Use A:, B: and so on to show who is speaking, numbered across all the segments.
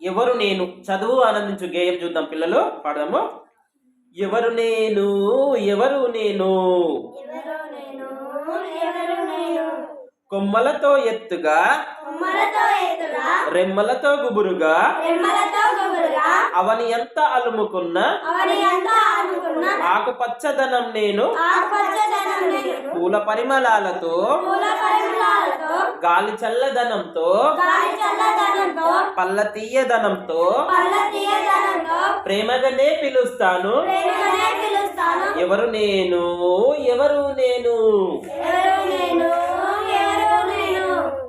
A: ఎవరు నేను? చదువు ఆనందించు గేయం చూద్దాం పిల్లలు. పాడదాము. ఎవరు నేను? ఎవరు నేను? కొమ్మలతో ఎత్తుగా రెమ్మలతో గుబురుగా అవని ఎంత అలుముకున్న ఆకుపచ్చదనం నేను పూల పరిమళాలతో గాలి చల్లదనంతో పల్ల తీయదనంతో ప్రేమగానే పిలుస్తాను. ఎవరు నేను? ఎవరు నేను?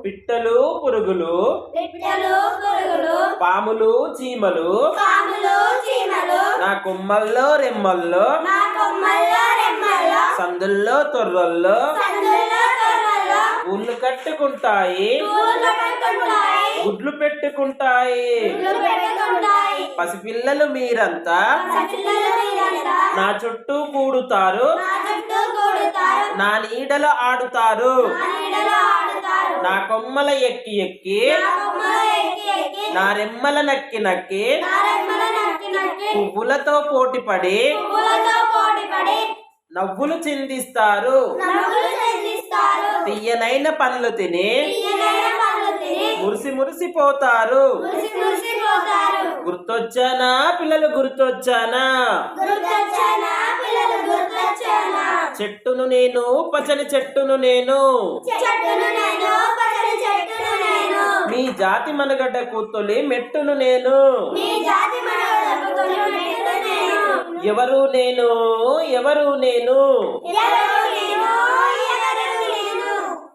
A: పిట్టలు పురుగులు పాములు చీమలు
B: పాములు చీమలు
A: నా కొమ్మల్లో రెమ్మల్లో
B: నా కొమ్మల్లో రెమ్మల్లో
A: సందుల్లో తొర్రల్లో ఊళ్ళు కట్టుకుంటాయి. గుడ్లు పెట్టుకుంటాయి.
B: పూలు పెట్టుకుంటాయి.
A: పసిపిల్లలు మీరంతా నా చుట్టూ కూడుతారు.
B: నా
A: నీడలో ఆడుతారు.
B: నా
A: కొమ్మల ఎక్కి ఎక్కి
B: నా
A: రెమ్మల నక్కి నక్కి పువ్వులతో
B: పువ్వులతో పోటీపడి
A: నవ్వులు చిందిస్తారు. తీయనైన పండ్లు తిని మురిసి మురిసిపోతారు
B: మురిసి మురిసిపోతారు
A: గుర్తొచ్చానా పిల్లలు గుర్తొచ్చానా?
B: గుర్తొచ్చానా పిల్లలు గుర్తొచ్చానా?
A: చెట్టును నేను పచ్చని చెట్టును నేను మీ జాతి మనగడ్డ కూతులి మెట్టును నేను? ఎవరు నేను? ఎవరు నేను?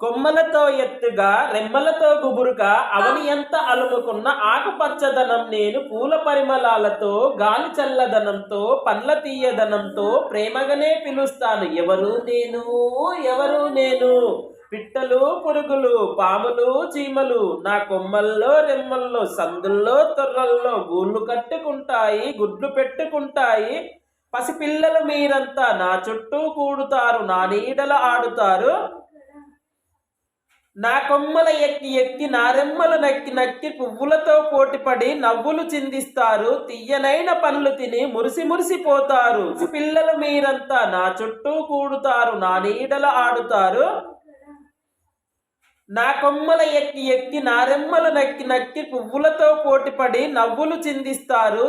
A: కొమ్మలతో ఎత్తుగా రెమ్మలతో గుబురుగా అవని ఎంత అలుముకున్న ఆకుపచ్చదనం నేను పూల పరిమళాలతో గాలి చల్లదనంతో పండ్ల తీయదనంతో ప్రేమగానే పిలుస్తాను. ఎవరు నేను? ఎవరు నేను? పిట్టలు పురుగులు పాములు చీమలు నా కొమ్మల్లో రెమ్మల్లో సందుల్లో తొర్రల్లో గూళ్ళు కట్టుకుంటాయి గుడ్లు పెట్టుకుంటాయి. పసిపిల్లలు మీరంతా నా చుట్టూ కూడుతారు నా నీడల ఆడుతారు. నా కొమ్మల ఎక్కి ఎక్కి నా రెమ్మలు నక్కి నక్కి పువ్వులతో పోటీపడి నవ్వులు చిందిస్తారు. తీయనైన పనులు తిని మురిసి మురిసిపోతారు పిల్లలు మీరంతా నా చుట్టూ కూడుతారు నా నీడల ఆడుతారు. నా కొమ్మల ఎక్కి ఎక్కి నారెమ్మలు నక్కి నక్కి పువ్వులతో పోటీపడి నవ్వులు చిందిస్తారు.